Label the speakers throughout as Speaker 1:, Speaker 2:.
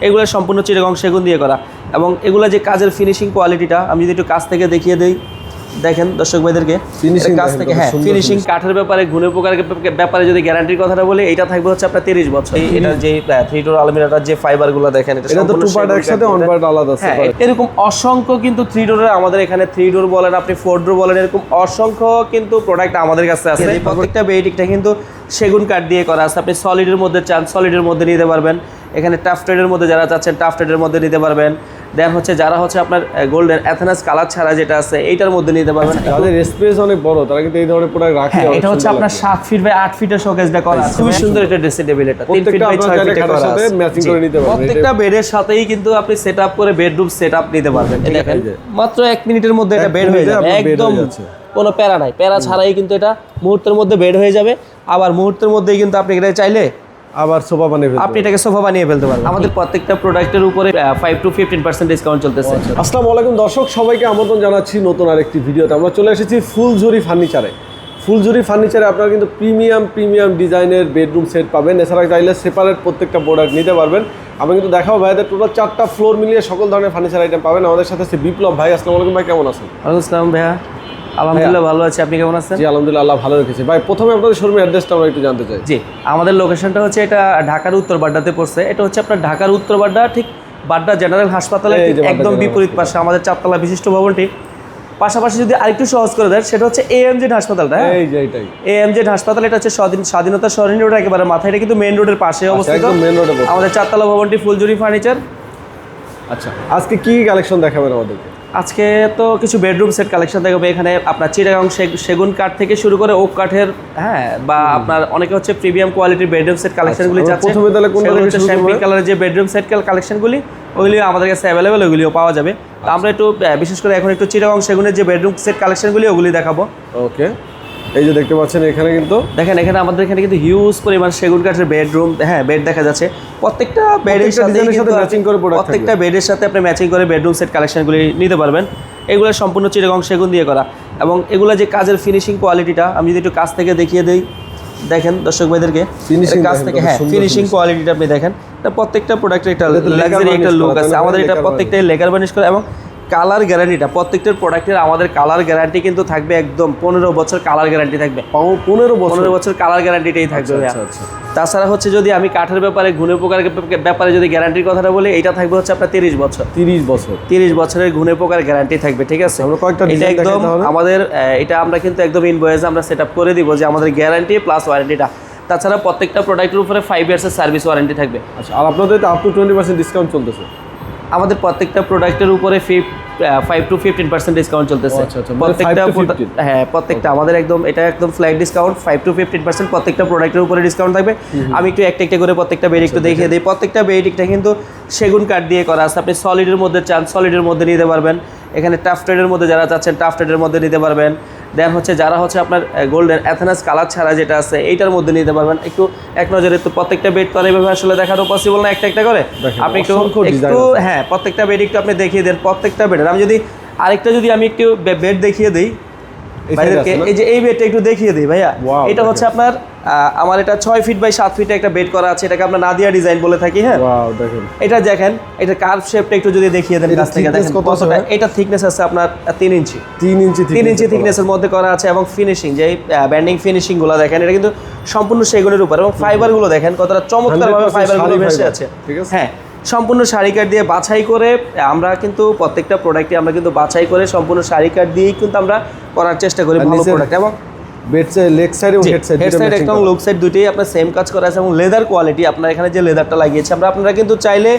Speaker 1: এগুলো সম্পূর্ণ চিটাগং সেগুন দিয়ে করা। এবং এগুলো যে কাজের ফিনিশিং কোয়ালিটিটা আমি যদি একটু কাছ থেকে দেখিয়ে দেই দেখেন দর্শক ভাইদেরকে এটা কাছ থেকে হ্যাঁ ফিনিশিং কাঠের ব্যাপারে গুণের প্রকারের ব্যাপারে যদি গ্যারান্টির কথাটা বলি এটা থাকবে হচ্ছে আপনার তিরিশ বছর। এই- এটার যে থ্রি ডোর আলমিরাটার যে ফাইবারগুলো দেখেন
Speaker 2: এটা তো টু পার্ট একসাথে অন পার্ট আলাদা আছে
Speaker 1: হ্যাঁ এরকম অসংখ্য কিন্তু থ্রি ডোরের আমাদের এখানে থ্রি ডোর বলেন আপনি ফোর ডোর বলেন এরকম অসংখ্য কিন্তু প্রোডাক্ট আমাদের কাছে আছে। প্রত্যেকটা বেডিকটা কিন্তু সেগুন কাঠ দিয়ে করা আছে। আপনি সলিডের মধ্যে চান সলিডের মধ্যে নিতে পারবেন। এখানে টাফটেডের মধ্যে যারা চাচ্ছেন টাফটেডের মধ্যে নিতে পারবেন। দেন হচ্ছে যারা হচ্ছে আপনার গোল্ডেন অ্যাথেনাস কালার ছাড়া যেটা আছে এইটার মধ্যে নিতে পারবেন।
Speaker 2: যাদের স্পেস অনেক বড় তারা কিন্তু এই ধরনের প্রোডাক্ট রাখে
Speaker 1: হ্যাঁ এটা হচ্ছে আপনার
Speaker 2: লাগে।
Speaker 1: সাত ফিট বাই আট ফিটের শোকেসটা করা আছে। খুবই সুন্দর একটা ড্রেসিং টেবিল এটা তিন ফিট
Speaker 2: প্রত্যেকটা
Speaker 1: বাই
Speaker 2: আপনার
Speaker 1: ছয়
Speaker 2: চাইলে
Speaker 1: করা আছে। জি।
Speaker 2: করে নিতে পারবেন।
Speaker 1: প্রত্যেকটা বেডের সাথেই কিন্তু আপনি সেট আপ করে বেডরুম সেট আপ নিতে পারবেন। দেখেন মাত্র এক মিনিটের মধ্যে এটা বেড হয়ে যাবে। একদম
Speaker 2: হয়ে
Speaker 1: কোনো প্যারা নাই। প্যারা ছাড়াই কিন্তু এটা মুহূর্তের মধ্যে বেড হয়ে যাবে। আবার মুহূর্তের মধ্যেই কিন্তু আপনি এটা চাইলে
Speaker 2: আবার সোফা বানিয়ে ফেলতে
Speaker 1: আপনি এটাকে সোফা বানিয়ে ফেলতে পারবেন। আমাদের প্রত্যেকটা প্রোডাক্টের উপরে five to fifteen percent discount চলতেছে।
Speaker 2: আসসালামু আলাইকুম দর্শক সবাইকে আমন্ত্রণ জানাচ্ছি নতুন আরেকটি ভিডিওতে। আমরা চলে এসেছি ফুলঝুরি ফার্নিচারে। ফুলঝুরি ফার্নিচারে আপনারা কিন্তু প্রিমিয়াম প্রিমিয়াম ডিজাইনের বেডরুম সেট পাবেন। এছাড়া চাইলে সেপারেট প্রত্যেকটা প্রোডাক্ট নিতে পারবেন। আমি কিন্তু দেখাবো ভাইদের টোটাল চারটা ফ্লোর মিলিয়ে সকল ধরনের ফার্নিচার আইটেম পাবেন। আমাদের সাথে আছে বিপ্লব ভাই। আসসালামু আলাইকুম ভাই কেমন আছেন?
Speaker 1: ওয়ালাইকুম আসসালাম ভাইয়া। আলহামদুলিল্লাহ ভালো আছি। আপনি কেমন আছেন?
Speaker 2: জি আলহামদুলিল্লাহ আল্লাহ ভালো রেখেছে। ভাই প্রথমে আপনাদের শোরুমের অ্যাড্রেসটা আমরা একটু জানতে চাই।
Speaker 1: জি আমাদের লোকেশনটা হচ্ছে এটা ঢাকার উত্তর বাড্ডাতে পড়ছে। এটা হচ্ছে আপনার ঢাকার উত্তর বাড্ডা ঠিক বাড্ডা জেনারেল হাসপাতালের একদম বিপরীত পাশে আমাদের চারতলা বিশিষ্ট ভবনটি। পাশাপাশি যদি আরেকটু সহজ করে দেন সেটা হচ্ছে এএমজেড হাসপাতালটা হ্যাঁ
Speaker 2: যে এইটাই
Speaker 1: এএমজেড হাসপাতাল এটা হচ্ছে স্বাধীন স্বাধীনতা সরণি রোড একেবারে মাথায়। এটা কিন্তু মেন রোডের পাশে অবস্থিত। আমাদের চারতলা ভবনটি ফুলজুরি ফার্নিচার।
Speaker 2: আচ্ছা। আজকে কি কালেকশন দেখাবেন আমাদেরকে
Speaker 1: আজকে তো কিছু বেডরুম সেট কালেকশন দেখাবো। এখানে আপনার চিটাগাং সেগুন কাঠ থেকে শুরু করে ওক কাঠের হ্যাঁ বা আপনার অনেকে হচ্ছে প্রিমিয়াম কোয়ালিটির বেডরুম সেট কালেকশনগুলি যাচ্ছে
Speaker 2: প্রথমে তাহলে
Speaker 1: সেগুলো হচ্ছে শ্যাম্পিং কালারের যে বেডরুম সেট কালেকশনগুলি ওইগুলি আমাদের কাছে অ্যাভেলেবেল ওইগুলিও পাওয়া যাবে। তো আমরা একটু বিশেষ করে এখন একটু চিটাগাং সেগুনের যে বেডরুম সেট কালেকশনগুলি ওগুলি দেখাবো।
Speaker 2: ওকে এই যে দেখতে পাচ্ছেন এখানে কিন্তু
Speaker 1: দেখেন এখানে আমাদের এখানে কিন্তু হিউজ পরিমাণ সেগুন কাঠের বেডরুম হ্যাঁ বেড দেখা যাচ্ছে। প্রত্যেকটা বেডের সাথে
Speaker 2: ডিজাইনের সাথে matching করে
Speaker 1: প্রত্যেকটা বেডের সাথে আপনি ম্যাচিং করে বেডরুম সেট কালেকশনগুলি নিতে পারবেন। এগুলো সম্পূর্ণ চিটাগং সেগুন দিয়ে করা। এবং এগুলো যে কাজের ফিনিশিং কোয়ালিটিটা আমি যদি একটু কাছ থেকে দেখিয়ে দিই দেখেন দর্শক ভাইদেরকে কাছ থেকে হ্যাঁ ফিনিশিং কোয়ালিটিটা আপনি দেখেন। প্রত্যেকটা প্রোডাক্টের একটা লাক্সারি একটা লুক আছে। আমাদের এটা প্রত্যেকটাই লেগার বানিশ করা এবং কালার গ্যারান্টিটা প্রত্যেকটার প্রোডাক্টের আমাদের কালার গ্যারান্টি কিন্তু থাকবে একদম পনেরো বছর কালার গ্যারান্টি থাকবে।
Speaker 2: পনেরো বছর?
Speaker 1: পনেরো বছর কালার গ্যারান্টিটাই থাকবে ভাইয়া।
Speaker 2: আচ্ছা আচ্ছা।
Speaker 1: তাছাড়া হচ্ছে যদি আমি কাঠের ব্যাপারে ঘুণের পোকার ব্যাপারে যদি গ্যারান্টির কথাটা বলি এটা থাকবে হচ্ছে আপনার তিরিশ বছর।
Speaker 2: তিরিশ বছর।
Speaker 1: তিরিশ বছরের ঘুনে পোকার গ্যারান্টি থাকবে ঠিক আছে? এটা একদম আমাদের এটা আমরা কিন্তু একদম ইনভয়েস আমরা সেট আপ করে দিব যে আমাদের গ্যারান্টি প্লাস ওয়ারেন্টিটা তাছাড়া প্রত্যেকটা প্রোডাক্টের উপরে ফাইভ ইয়ার্সের সার্ভিস ওয়ারেন্টি থাকবে।
Speaker 2: আচ্ছা আর আপনাদের up to twenty percent discount চলতেছে।
Speaker 1: আমাদের প্রত্যেকটা প্রোডাক্টের উপরে five to fifteen percent discount চলতেছে।
Speaker 2: আচ্ছা, আচ্ছা, মানে
Speaker 1: প্রত্যেকটা
Speaker 2: 5 to
Speaker 1: produ-
Speaker 2: 15
Speaker 1: হ্যাঁ প্রত্যেকটা আমাদের একদম এটা একদম flat discount five to fifteen percent প্রত্যেকটা প্রোডাক্টের উপরে ডিসকাউন্ট থাকবে। আমি একটু একটা একটা করে প্রত্যেকটা বেড
Speaker 2: আচ্ছা,
Speaker 1: একটু দেখিয়ে দিই। প্রত্যেকটা বেডিকটা কিন্তু সেগুন কাঠ দিয়ে করা আছে। আপনি সলিডের মধ্যে চান সলিডের মধ্যে নিতে পারবেন। এখানে টাফ টাফটেডের মধ্যে যারা চাচ্ছেন টাফটেডের মধ্যে নিতে পারবেন। দেন হচ্ছে যারা হচ্ছে আপনার গোল্ডেন অ্যাথেনাস কালার ছাড়া যেটা আছে এইটার মধ্যে নিতে পারবেন। একটু এক নজরে তো প্রত্যেকটা বেড তো আর এভাবে আসলে দেখানো পসিবল না একটা একটা করে আপনি একটু একটু হ্যাঁ প্রত্যেকটা বেড একটু আপনি দেখিয়ে দেন প্রত্যেকটা বেডের আমি যদি আরেকটা যদি আমি একটু বেড দেখিয়ে দিই ভাইদেরকে এই যে এই বেডটা একটু দেখিয়ে দিই ভাইয়া। এটা হচ্ছে আপনার আমার এটা ছয় ফিট বাই সাত ফিটে একটা বেড করা আছে এটাকে আমরা নাদিয়া ডিজাইন বলে থাকি হ্যাঁ? এটা দেখেন এটা কার্ভ শেপটা একটু যদি দেখিয়ে দেন কাছ থেকে দেখেন। কতটা এটা থিকনেস আছে আপনার তিন ইঞ্চি।
Speaker 2: তিন ইঞ্চি
Speaker 1: তিন ইঞ্চি থিকনেসের মধ্যে করা আছে এবং ফিনিশিং যে ব্যান্ডিং ফিনিশিংগুলো দেখেন এটা কিন্তু সম্পূর্ণ সেগুনের উপর এবং ফাইবারগুলো দেখেন কতটা চমৎকার ভাবে
Speaker 2: 100%
Speaker 1: ফাইবারগুলো
Speaker 2: শাড়ি
Speaker 1: ভেসে আছে।
Speaker 2: আছে?
Speaker 1: হ্যাঁ। সম্পূর্ণ শাড়ি কাঠ দিয়ে বাছাই করে আমরা কিন্তু প্রত্যেকটা প্রোডাক্টে আমরা কিন্তু বাছাই করে সম্পূর্ণ শাড়ি কাঠ দিয়েই কিন্তু আমরা করার চেষ্টা করি ভালো প্রোডাক্ট এবং
Speaker 2: বেড সাইড লেগ সাইড এবং হেড সাইড
Speaker 1: হেড সাইড একদম লুক সাইড দুটোই আপনার সেম কাজ করা আছে এবং লেদার কোয়ালিটি আপনার এখানে যে লেদারটা লাগিয়েছে আমরা আপনারা কিন্তু চাইলে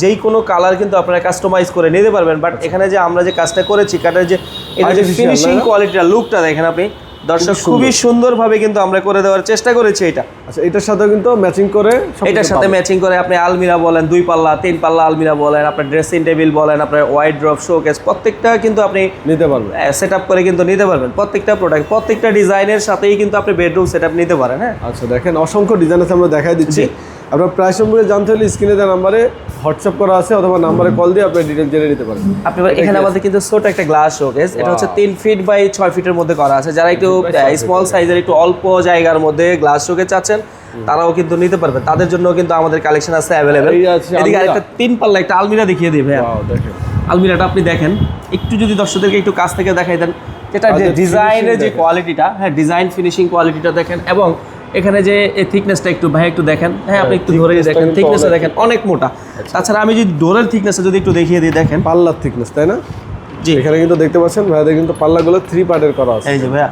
Speaker 1: যেই কোনো কালার কিন্তু আপনারা কাস্টমাইজ করে নিতে পারবেন। বাট এখানে যে আমরা যে কাজটা করেছি কাটার যে এটা যে ফিনিশিং কোয়ালিটিটা লুকটা দেখেন আপনি দর্শক
Speaker 2: সুন্দর।
Speaker 1: খুবই সুন্দরভাবে কিন্তু আমরা করে দেওয়ার চেষ্টা করেছি এটা।
Speaker 2: আচ্ছা এটার সাথে কিন্তু ম্যাচিং করে
Speaker 1: এটার সাথে ম্যাচিং করে আপনি আলমিরা বলেন দুই পাল্লা তিন পাল্লা আলমিরা বলেন আপনার ড্রেসিং টেবিল বলেন আপনার ওয়াইড ড্রপ শোকেস প্রত্যেকটা কিন্তু আপনি
Speaker 2: নিতে পারবেন।
Speaker 1: সেট আপ করে কিন্তু নিতে পারবেন। প্রত্যেকটা প্রোডাক্ট প্রত্যেকটা ডিজাইনের সাথেই কিন্তু আপনি বেডরুম সেট আপ নিতে পারেন হ্যাঁ।
Speaker 2: আচ্ছা দেখেন অসংখ্য ডিজাইন আছে আমরা দেখাই দিচ্ছি। আপনার প্রাইস সম্পর্কে জানতে হলে স্ক্রিনে দেওয়া নাম্বারে হোয়াটসঅ্যাপ করা আছে অথবা নাম্বারে কল দিয়ে আপনি ডিটেল জেনে নিতে পারেন।
Speaker 1: আপনি এখানে আমাদের কিন্তু ছোট একটা গ্লাস শোকেস এটা হচ্ছে তিন ফিট বাই ছয় ফিটের মধ্যে করা আছে। যারা একটু স্মল সাইজের একটু অল্প জায়গার মধ্যে গ্লাস শোকেস চাচ্ছেন তারাও কিন্তু নিতে পারবে। তাদের জন্য কিন্তু আমাদের কালেকশন আছে অ্যাভেলেবেল এদিকে। আরেকটা তিন পাল্লা একটা আলমিরা দেখিয়ে দিই ভাইয়া। আলমিরাটা আপনি দেখেন। একটু যদি দর্শকদেরকে একটু কাছ থেকে দেখাই দেন যেটা যে ডিজাইনের যে কোয়ালিটিটা হ্যাঁ ডিজাইন ফিনিশিং কোয়ালিটিটা দেখেন এবং এখানে যে থিকনেসটা একটু ভাই একটু দেখেন। হ্যাঁ আপনি একটু ধরে দেখেন থিকনেসটা দেখেন অনেক মোটা। তাছাড়া আমি যদি ডোরের থিকনেসটা যদি একটু দেখিয়ে দিই দেখেন।
Speaker 2: পাল্লার থিকনেস তাই না?
Speaker 1: জি।
Speaker 2: এখানে কিন্তু দেখতে পাচ্ছেন ভাইদের কিন্তু পাল্লাগুলো থ্রি পার্টের করা আছে।
Speaker 1: এই যে ভাইয়া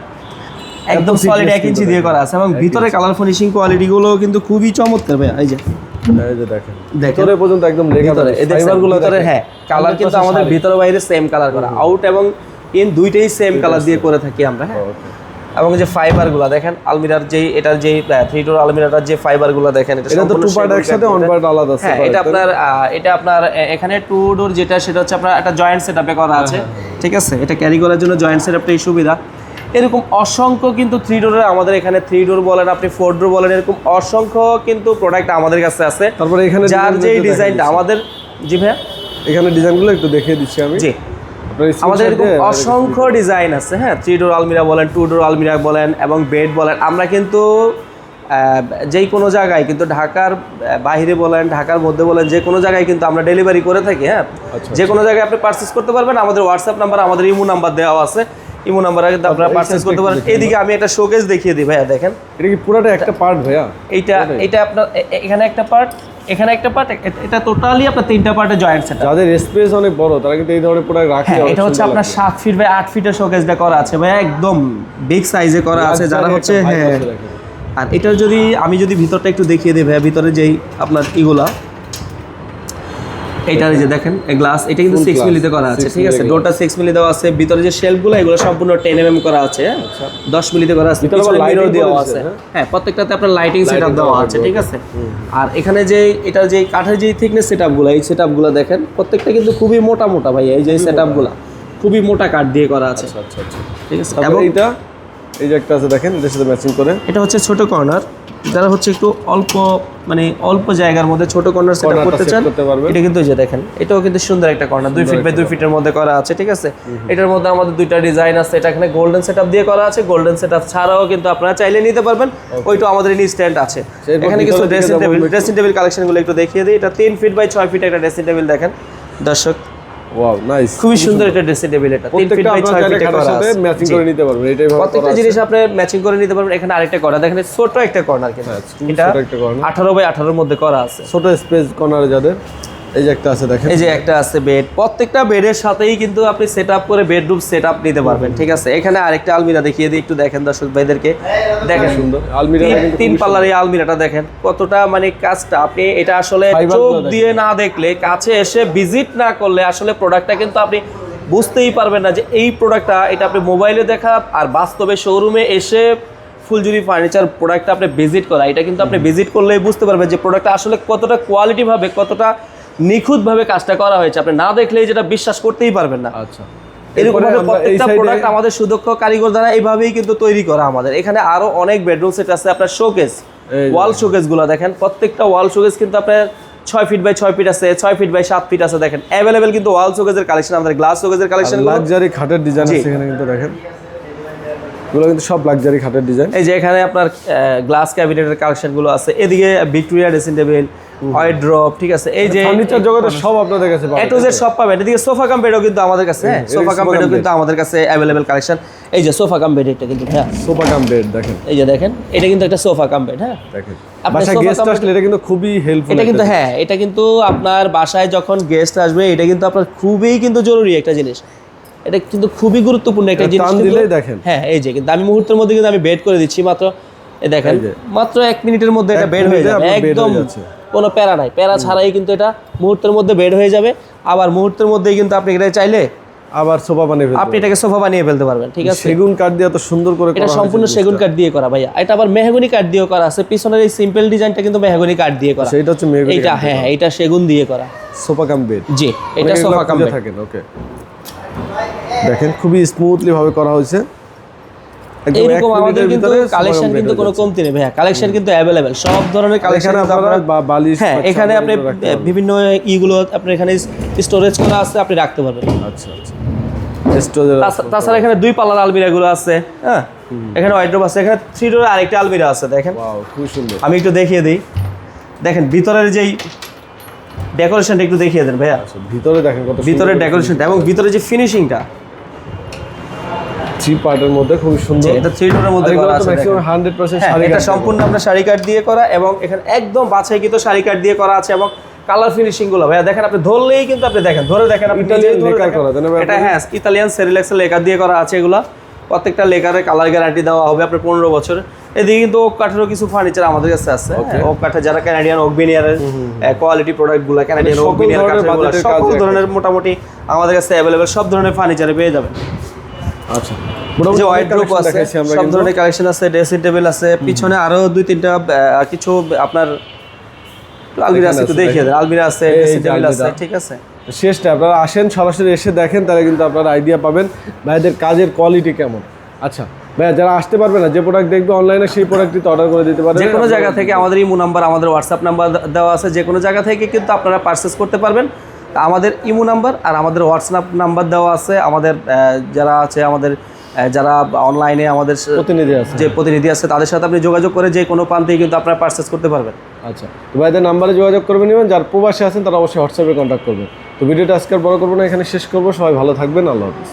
Speaker 1: একদম সলিড এক ইঞ্চি দিয়ে করা আছে এবং ভিতরে কালার ফিনিশিং কোয়ালিটিগুলো কিন্তু খুবই চমৎকার ভাইয়া এই যে।
Speaker 2: এই যে দেখেন।
Speaker 1: দেখেন।
Speaker 2: ভিতরে পর্যন্ত একদম লেখা
Speaker 1: ভিতরে
Speaker 2: ফাইবারগুলো
Speaker 1: ভিতরে হ্যাঁ কালার কিন্তু আমাদের ভিতরে বাইরে সেম কালার করা। আউট এবং ইন দুইটাই সেম কালার দিয়ে করে থাকি আমরা হ্যাঁ। এবং যে ফাইবারগুলো দেখেন আলমিরার যে এটার যেই থ্রি ডোর আলমিরাটার যে ফাইবারগুলো দেখেন এটা
Speaker 2: এটা তো টু পার্ট একসাথে
Speaker 1: কাঠের।
Speaker 2: পার্ট আলাদা
Speaker 1: হ্যাঁ এটা আপনার এটা আপনার এখানে টু ডোর যেটা সেটা হচ্ছে আপনার একটা জয়েন্ট সেটআপে করা আছে। ঠিক আছে? এটা ক্যারি করার জন্য জয়েন্ট সেটআপটাই সুবিধা। এরকম অসংখ্য কিন্তু থ্রি ডোরের আমাদের এখানে থ্রি ডোর বলেন আপনি ফোর ডোর বলেন এরকম অসংখ্য কিন্তু প্রোডাক্ট আমাদের কাছে আছে।
Speaker 2: তারপরে এখানে
Speaker 1: যার
Speaker 2: যে
Speaker 1: ডিজাইনটা আমাদের জি ভাইয়া।
Speaker 2: এখানে ডিজাইনগুলো একটু দেখিয়ে দিচ্ছি আমি।
Speaker 1: জি। আমাদের এরকম অসংখ্য ডিজাইন আছে হ্যাঁ? থ্রি ডোর আলমিরা বলেন টু ডোর আলমিরা বলেন এবং বেড বলেন। আমরা কিন্তু যেই কোনো জায়গায় কিন্তু ঢাকার বাইরে বলেন ঢাকার মধ্যে বলেন যে কোনো জায়গায় কিন্তু আমরা ডেলিভারি করে থাকি হ্যাঁ?
Speaker 2: আচ্ছা,
Speaker 1: যে কোনো জায়গায় আপনি পারচেস করতে পারবেন। আমাদের হোয়াটসঅ্যাপ নাম্বার আমাদের ইমো নাম্বার দেওয়া আছে। ইমো নাম্বারে কিন্তু আপনারা
Speaker 2: side
Speaker 1: করতে পারেন। এইদিকে আমি একটা শোকেস দেখিয়ে দিই ভাইয়া দেখেন।
Speaker 2: এটা কি পুরোটা একটা পার্ট ভাইয়া?
Speaker 1: এইটা এটা আপনার এখানে একটা পার্ট এখানে একটা পার্ট এটা টোটালি আপনার তিনটা পার্টে জয়েন্ট সেট
Speaker 2: যাদের স্পেস অনেক বড় তারা কিন্তু এই ধরনের প্রোডাক্ট রাখে
Speaker 1: হ্যাঁ এটা হচ্ছে আপনার
Speaker 2: লাগে।
Speaker 1: সাত ফিট বাই আট ফিটের শোকেসটা করা আছে ভাই একদম বিগ সাইজে করা আছে যারা হচ্ছে হ্যাঁ। আর এটার যদি আমি যদি ভিতরটা একটু দেখিয়ে দিই ভাইয়া ভিতরে যেই আপনার ইগুলা এই যে দেখেন গ্লাস এটা কিন্তু সিক্স মিলিতে করা আছে ঠিক আছে? ডোরটা সিক্স মিলি দেওয়া আছে ভিতরে যে শেলফগুলো এগুলো সম্পূর্ণ টেন এম করা আছে হ্যাঁ? দশ মিলিতে করা আছে
Speaker 2: আচ্ছা।
Speaker 1: মিরর দেওয়া আছে।
Speaker 2: হ্যাঁ?
Speaker 1: হ্যাঁ প্রত্যেকটাতে আপনার লাইটিং সেটআপ দেওয়া আছে ঠিক আছে? আর এখানে যে এটার যে কাঠের যে থিকনেস সেটআপগুলো এই সেটআপগুলো দেখেন প্রত্যেকটা কিন্তু খুবই মোটা মোটা ভাই এই যে সেটআপগুলো খুবই মোটা কাঠ দিয়ে করা আছে
Speaker 2: আচ্ছা আচ্ছা আচ্ছা।
Speaker 1: ঠিক আছে? এবং
Speaker 2: এটা এই যে একটা আছে দেখেন এটার সাথে ম্যাচিং করে।
Speaker 1: এটা হচ্ছে ছোট কর্নার যারা হচ্ছে একটু অল্প মানে অল্প জায়গার মধ্যে ছোট কর্নার সেট
Speaker 2: টা
Speaker 1: করতে চান এটা কিন্তু যে দেখেন এটাও কিন্তু সুন্দর একটা কর্নার দুই ফিট বাই দুই ফিটের মধ্যে করা আছে ঠিক আছে? এটার মধ্যে আমাদের দুইটা ডিজাইন আছে এটা এখানে গোল্ডেন সেটআপ দিয়ে করা আছে গোল্ডেন সেটআপ ছাড়াও কিন্তু আপনারা চাইলে নিতে পারবেন ওইটা আমাদের ইনস্ট্যান্ট আছে। এখানে কিছু ড্রেসিং টেবিল ড্রেসিং টেবিল কালেকশনগুলো একটু। দেখিয়ে দিই এটা তিন ফিট বাই ছয় ফিট একটা ড্রেসিং টেবিল দেখেন। দর্শক
Speaker 2: ওয়াও নাইস
Speaker 1: খুবই সুন্দর একটা ড্রেসিং টেবিল এটা তিন ফিট বাই
Speaker 2: আপনার
Speaker 1: ছয়
Speaker 2: চাইলে
Speaker 1: ফিটে
Speaker 2: খাটের
Speaker 1: করা আছে।
Speaker 2: ম্যাচিং করে নিতে পারবেন এটাই
Speaker 1: প্রত্যেকটা জিনিস আপনি ম্যাচিং করে নিতে পারবেন এখানে আরেকটা কর্নার দেখেন ছোট একটা কর্নার কিন্তু।
Speaker 2: হ্যাঁ,
Speaker 1: এটা
Speaker 2: ছোট একটা corner।
Speaker 1: আঠারো বাই আঠারোর মধ্যে করা আছে।
Speaker 2: ছোট স্পেস কর্নারে যাদের। এই যে একটা আছে দেখেন।
Speaker 1: এই যে একটা আছে বেড প্রত্যেকটা বেডের সাথেই কিন্তু আপনি সেট আপ করে বেডরুম সেট আপ নিতে পারবেন ঠিক আছে? এখানে আরেকটা আলমিরা দেখিয়ে দিই একটু দেখেন দর্শক ভাইদেরকে। দেখেন
Speaker 2: সুন্দর। আলমিরা
Speaker 1: তিন- পাল্লার এই আলমিরাটা দেখেন কতটা মানে কাজটা। আপনি এটা আসলে চোখ দিয়ে না দেখলে কাছে এসে ভিজিট না করলে আসলে প্রোডাক্টটা কিন্তু আপনি বুঝতেই পারবেন না যে এই প্রোডাক্টটা এটা আপনি মোবাইলে দেখা আর বাস্তবে শোরুমে এসে ফুলজুরি ফার্নিচার প্রোডাক্টটা আপনি ভিজিট করা। এটা কিন্তু আপনি ভিজিট করলেই বুঝতে পারবেন যে প্রোডাক্টটা আসলে কতটা কোয়ালিটিভাবে কতটা নিখুঁতভাবে কাজটা করা হয়েছে। আপনি না দেখলেই যেটা বিশ্বাস করতেই পারবেন না।
Speaker 2: আচ্ছা।
Speaker 1: এরকম প্রত্যেকটা প্রোডাক্ট আমাদের সুদক্ষ কারিগর দ্বারা এইভাবেই কিন্তু তৈরি করা আমাদের। এখানে আরও অনেক বেডরুম সেট আছে আপনার শোকেস ওয়াল শোকেসগুলো দেখেন। প্রত্যেকটা ওয়াল শোকেস কিন্তু আপনার ছয় ফিট বাই ছয় ফিট আছে ছয় ফিট বাই সাত ফিট আছে দেখেন। অ্যাভেলেবেল কিন্তু ওয়াল শোকেসের কালেকশন আমাদের গ্লাস শোকেসের কালেকশন
Speaker 2: লাক্সারি খাটের ডিজাইন আছে এখানে কিন্তু দেখেন। এগুলো কিন্তু সব লাক্সারি খাটের ডিজাইন
Speaker 1: এই যে এখানে আপনার গ্লাস ক্যাবিনেটের কালেকশনগুলো আছে। এদিকে ভিক্টোরিয়া ড্রেসিং টেবিল ড্রপ ঠিক আছে? এই যে
Speaker 2: ফার্নিচার জগতে সব আপনাদের কাছে
Speaker 1: এ
Speaker 2: পাবেন
Speaker 1: টু জেড সব পাবেন। এদিকে সোফা কাম বেডও কিন্তু আমাদের কাছে হ্যাঁ? সোফা কাম বেডও কিন্তু আমাদের কাছে অ্যাভেলেবেল কালেকশন এই যে সোফা কাম বেড এটা কিন্তু হ্যাঁ?
Speaker 2: সোফা কাম বেড দেখেন।
Speaker 1: এই যে দেখেন এটা কিন্তু একটা সোফা কাম বেড হ্যাঁ?
Speaker 2: দেখেন।
Speaker 1: আপনি
Speaker 2: বাসা গেস্ট আসলে এটা কিন্তু খুবই হেল্পফুল
Speaker 1: এটা কিন্তু হ্যাঁ এটা কিন্তু আপনার বাসায় যখন গেস্ট আসবে এটা কিন্তু আপনার খুবই কিন্তু জরুরি একটা জিনিস। এটা কিন্তু খুবই গুরুত্বপূর্ণ একটা জিনিস
Speaker 2: দিলেই দেখেন।
Speaker 1: হ্যাঁ এই যে কিন্তু আমি মুহূর্তের মধ্যে কিন্তু আমি বেড করে দিচ্ছি মাত্র। দেখেন। মাত্র এক মিনিটের মধ্যে এটা বেড হয়ে যাবে একদম। কোনো প্যারা নাই। প্যারা ছাড়াই কিন্তু এটা মুহূর্তের মধ্যে বেড হয়ে যাবে। আবার মুহূর্তের মধ্যেই কিন্তু আপনি এটা চাইলে
Speaker 2: আবার সোফা বানিয়ে
Speaker 1: আপনি এটাকে সোফা বানিয়ে ফেলতে পারবেন ঠিক আছে?
Speaker 2: সেগুন কাঠ দিয়ে এত সুন্দর করে
Speaker 1: এটা সম্পূর্ণ সেগুন কাঠ দিয়ে করা ভাইয়া। এটা আবার মেহগনি কাঠ দিয়ে করা আছে। পিছনের এই সিম্পল ডিজাইনটা কিন্তু মেহগনি কাঠ দিয়ে করা।
Speaker 2: সেটা হচ্ছে মেহগনি
Speaker 1: এইটা হ্যাঁ এটা সেগুন দিয়ে করা।
Speaker 2: Sofa cum bed.
Speaker 1: জি এটা সোফা কাম বেড।
Speaker 2: থাকেন ওকে। দেখেন খুবই স্মুথলি ভাবে করা হয়েছে।
Speaker 1: এইরকম আমাদের কিন্তু কালেকশন কিন্তু কোনো কমতি নেই ভাইয়া। কালেকশন কিন্তু অ্যাভেলেবেল সব ধরনের কালেকশন
Speaker 2: বালিশ
Speaker 1: হ্যাঁ এখানে আপনি। বিভিন্ন ইগুলো আপনার এখানে স্টোরেজ করা আছে আপনি রাখতে পারবেন।
Speaker 2: আচ্ছা আচ্ছা।
Speaker 1: তাছাড়া এখানে দুই পাল্লার আলমিরা গুলো আছে হ্যাঁ? এখানে ওয়াইড্রোপ আছে এখানে থ্রি ডোর আরেকটা আলমিরা আছে দেখেন।
Speaker 2: খুব সুন্দর।
Speaker 1: আমি একটু দেখিয়ে দিই। দেখেন ভিতরের যেই ডেকোরেশনটা একটু দেখিয়ে দেন ভাইয়া।
Speaker 2: আচ্ছা, ভিতরে দেখেন কত
Speaker 1: ভিতরের ডেকোরেশনটা এবং ভিতরে যে ফিনিশিংটা
Speaker 2: থ্রি পার্টের মধ্যে খুব সুন্দর।
Speaker 1: এটা থ্রি ডোরের মধ্যে করা আছে।
Speaker 2: হান্ড্রেড পার্সেন্ট
Speaker 1: হ্যাঁ, এটা সম্পূর্ণ আমরা শাড়ি কাট দিয়ে করা এবং এখানে একদম বাছাইকৃত শাড়ি কাট দিয়ে করা আছে এবং কালার ফিনিশিংগুলো। ভাইয়া দেখেন আপনি ধরলেই কিন্তু আপনি দেখেন ধরে দেখেন আপনি
Speaker 2: লেকার করা,
Speaker 1: এটা হ্যাঁ ইতালিয়ান সেরিলেক্সের লেকার দিয়ে করা আছে এগুলো। প্রত্যেকটা লেকারে কালার গ্যারান্টি দেওয়া হবে আপনার পনেরো বছর। এদিকে কিন্তু ওক কাঠেরও কিছু ফার্নিচার আমাদের কাছে আছে। ওক কাঠের যারা ক্যানাডিয়ান ওক বিনিয়ারের কোয়ালিটি প্রোডাক্টগুলো ক্যানাডিয়ান ওক বিনিয়ার
Speaker 2: ধরনের
Speaker 1: কাঠের সকল ধরনের মোটামুটি আমাদের কাছে অ্যাভেলেবেল সব ধরনের ফার্নিচারে পেয়ে যাবেন।
Speaker 2: আচ্ছা।
Speaker 1: যে আছে সব ধরনের কালেকশন আছে ড্রেসিং টেবিল আছে পিছনে আরও দুই তিনটা কিছু আপনার আলমিরা আছে একটু দেখিয়ে দেন। আলমিরা আছে ড্রেসিং টেবিল আছে ঠিক আছে।
Speaker 2: শেষটা আপনারা আসেন সরাসরি এসে দেখেন তাহলে কিন্তু আপনারা আইডিয়া পাবেন ভাইদের কাজের কোয়ালিটি কেমন। আচ্ছা ভাইয়া যারা আসতে পারবে না যে প্রোডাক্ট দেখবে অনলাইনে সেই প্রোডাক্টটি অর্ডার করে দিতে পারবেন।
Speaker 1: যে কোনো জায়গা থেকে আমাদের ইমো নাম্বার আমাদের হোয়াটসঅ্যাপ নাম্বার দেওয়া আছে যে কোনো জায়গা থেকে কিন্তু আপনারা পারচেস করতে পারবেন। তা আমাদের ইমো নাম্বার আর আমাদের হোয়াটসঅ্যাপ নাম্বার দেওয়া আছে। আমাদের যারা আছে আমাদের যারা অনলাইনে আমাদের
Speaker 2: প্রতিনিধি আছে।
Speaker 1: যে প্রতিনিধি আছে তাদের সাথে আপনি যোগাযোগ করে যে কোনো প্রান্তেই কিন্তু আপনারা পারচেস করতে পারবেন।
Speaker 2: আচ্ছা তো ভাইদের নাম্বারে যোগাযোগ করবেন এবং যার প্রবাসী আছেন তারা অবশ্যই হোয়াটসঅ্যাপে কন্ট্যাক্ট করবেন। তো ভিডিওটা আজকে বড় করব না এখানে শেষ করব। সবাই ভালো থাকবেন আল্লাহ হাফিজ।